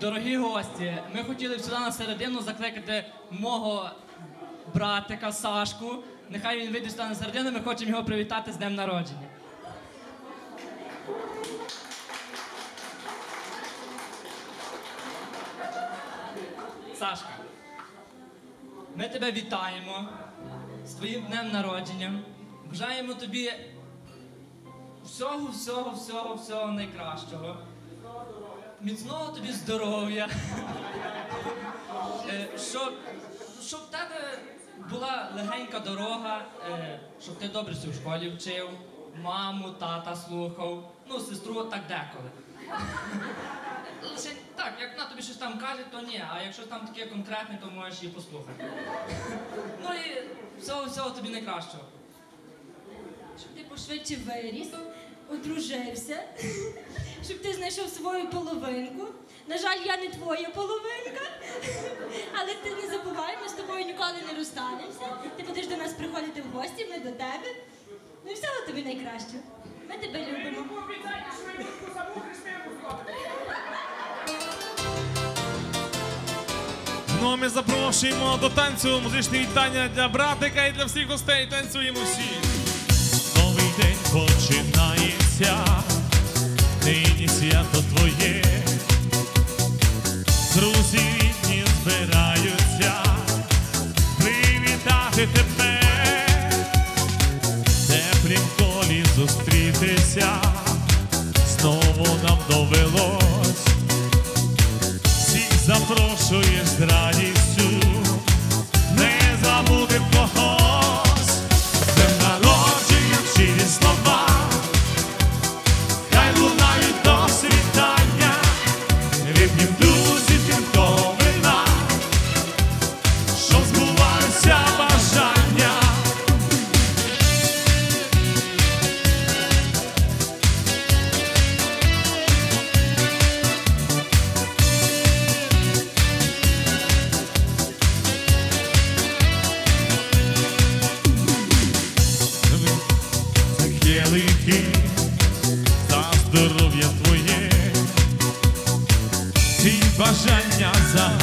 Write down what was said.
Дорогі гості, ми хотіли б сюди на середину закликати мого братика Сашку. Нехай він вийде сюди на середину, ми хочемо його привітати з днем народження. Сашка, ми тебе вітаємо з твоїм днем народження. Бажаємо тобі всього, всього, всього, всього найкращого. Міцного тобі здоров'я. Е, Щоб, щоб в тебе була легенька дорога, е, щоб ти добре в школі вчив, маму, тата слухав, ну, сестру так деколи. Лише так, як вона тобі щось там каже, то ні, а якщо там таке конкретне, то можеш її послухати. Ну і всього, всього тобі найкращого. Щоб ти пошвидше виріс, одружився, щоб ти знайшов свою половинку. На жаль, я не твоя половинка, але ти не забувай, ми з тобою ніколи не розстанемося. Ти будеш до нас приходити в гості, ми до тебе. Ну і всього тобі найкраще. Ми тебе любимо. Ну а ми запрошуємо до танцю музичне вітання для братика і для всіх гостей. Танцюємо всі. Друзі збираються привітати тебе, теплім колі зустрітися, знову нам довелось. Всіх запрошуєш Келихи за здоров'я твоє, ці бажання загадуєш,